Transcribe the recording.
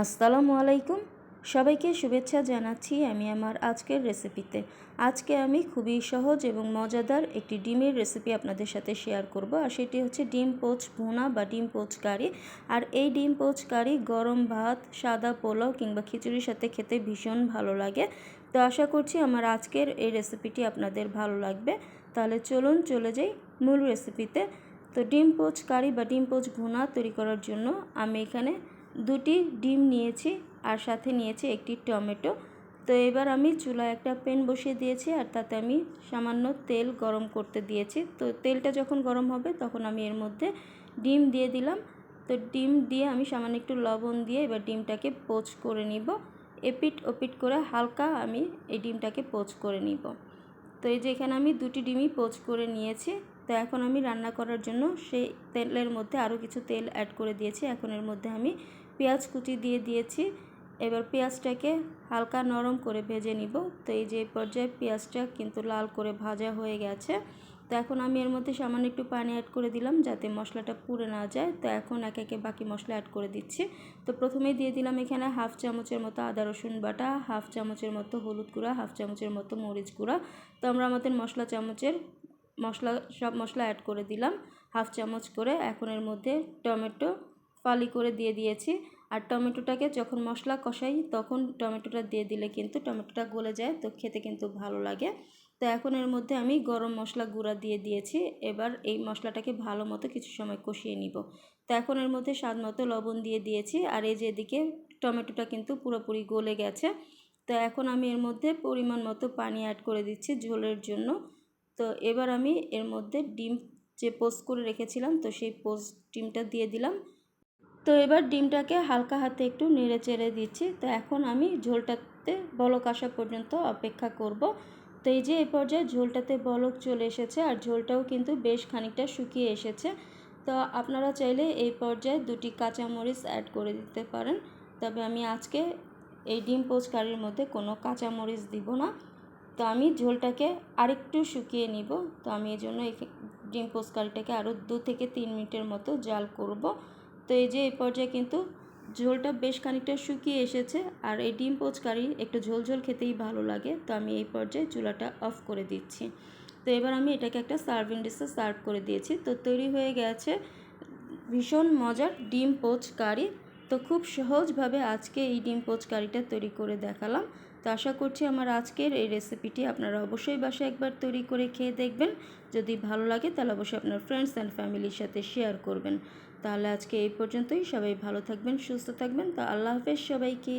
আসসালামু আলাইকুম। সবাইকে শুভেচ্ছা জানাচ্ছি আমি আমার আজকের রেসিপিতে। আজকে আমি খুবই সহজ এবং মজাদার একটি ডিমের রেসিপি আপনাদের সাথে শেয়ার করব আর সেটি হচ্ছে ডিম পোচ ভুনা বা ডিম পোচ কারি। আর এই ডিম পোচ কারি গরম ভাত, সাদা পোলাও কিংবা খিচুড়ির সাথে খেতে ভীষণ ভালো লাগে। তো আশা করছি আমার আজকের এই রেসিপিটি আপনাদের ভালো লাগবে। তাহলে চলুন চলে যাই মূল রেসিপিতে। তো ডিম পোচ কারি বা ডিম পোচ ভুনা তৈরি করার জন্য আমি এখানে দুটি ডিম নিয়েছি আর সাথে নিয়েছি একটি টমেটো। তো এবার আমি চুলায় একটা প্যান বসিয়ে দিয়েছি আর তাতে আমি সামান্য তেল গরম করতে দিয়েছি। তো তেলটা যখন গরম হবে তখন আমি এর মধ্যে ডিম দিয়ে দিলাম। তো ডিম দিয়ে আমি সামান্য একটু লবণ দিয়ে এবার ডিমটাকে পোচ করে নিব। এপিট ওপিট করে হালকা আমি এই ডিমটাকে পোচ করে নিব। তো এই যে এখানে আমি দুটি ডিমই পোচ করে নিয়েছি। তো এখন আমি রান্না করার জন্য সেই তেলের মধ্যে আরও কিছু তেল অ্যাড করে দিয়েছি। এখন এর মধ্যে আমি পেঁয়াজ কুচি দিয়ে দিয়েছি। এবার পেঁয়াজটাকে হালকা নরম করে ভেজে নিব। তো এই যে পর্যায়ে পেঁয়াজটা কিন্তু লাল করে ভাজা হয়ে গেছে। তো এখন আমি এর মধ্যে সামান্য একটু পানি অ্যাড করে দিলাম যাতে মশলাটা পুড়ে না যায়। তো এখন একে একে বাকি মশলা অ্যাড করে দিচ্ছি। তো প্রথমেই দিয়ে দিলাম এখানে হাফ চামচের মতো আদা, রসুন বাটা, হাফ চামচের মতো হলুদ গুঁড়া, হাফ চামচের মতো মরিচ গুঁড়া। তো আমরা আমাদের মশলা চামচের মশলা, সব মশলা অ্যাড করে দিলাম। হাফ চামচ করে এখন এর মধ্যে টমেটো ফালি করে দিয়ে দিয়েছি। আর টমেটোটাকে যখন মশলা কষাই, তখন টমেটোটা দিয়ে দিলে কিন্তু টমেটোটা গলে যায়, তো খেতে কিন্তু ভালো লাগে। তো এখন এর মধ্যে আমি গরম মশলা গুঁড়া দিয়ে দিয়েছি। এবার এই মশলাটাকে ভালো মতো কিছু সময় কষিয়ে নিব। তো এখন এর মধ্যে স্বাদ মতো লবণ দিয়ে দিয়েছি। আর এই যে এদিকে টমেটোটা কিন্তু পুরোপুরি গলে গেছে। তো এখন আমি এর মধ্যে পরিমাণ মতো পানি অ্যাড করে দিচ্ছি ঝোলের জন্য। তো এবার আমি এর মধ্যে ডিম যে পোস্ট করে রেখেছিলাম, তো সেই পোস্ট ডিমটা দিয়ে দিলাম। তো এবার ডিমটাকে হালকা হাতে একটু নেড়ে চেড়ে দিচ্ছি। তো এখন আমি ঝোলটাতে বলক আসা পর্যন্ত অপেক্ষা করব। তো এই যে এই পর্যায়ে ঝোলটাতে বলক চলে এসেছে আর ঝোলটাও কিন্তু বেশ খানিকটা শুকিয়ে এসেছে। তো আপনারা চাইলে এই পর্যায়ে দুটি কাঁচামরিচ অ্যাড করে দিতে পারেন। তবে আমি আজকে এই ডিম পোচ কারির মধ্যে কোনো কাঁচামরিচ দিব না। তো আমি ঝোলটাকে আরেকটু শুকিয়ে নিব। তো আমি এই জন্য ডিম পোচ কারিটাকে আরও দু থেকে তিন মিনিটের মতো জাল করব। তো এই যে এই পর্যায়ে কিন্তু ঝোলটা বেশ খানিকটা শুকিয়ে এসেছে। আর এই ডিম পোচকারি একটু ঝোল ঝোল খেতেই ভালো লাগে। তো আমি এই পর্যায়ে চুলাটা অফ করে দিচ্ছি। তো এবার আমি এটাকে একটা সার্ভিং ডিশে সার্ভ করে দিয়েছি। তো তৈরি হয়ে গেছে ভীষণ মজার ডিম পোচ কারি তো খুব সহজভাবে আজকে এই ডিম পোচ কারিটা তৈরি করে দেখালাম। তো আশা করছি আমার আজকের এই রেসিপিটি আপনারা অবশ্যই বাসায় একবার তৈরি করে খেয়ে দেখবেন। যদি ভালো লাগে তাহলে অবশ্যই আপনার ফ্রেন্ডস অ্যান্ড ফ্যামিলির সাথে শেয়ার করবেন। তাহলে আজকে এই পর্যন্তই। সবাই ভালো থাকবেন, সুস্থ থাকবেন। তো আল্লাহ হাফেজ সবাইকে।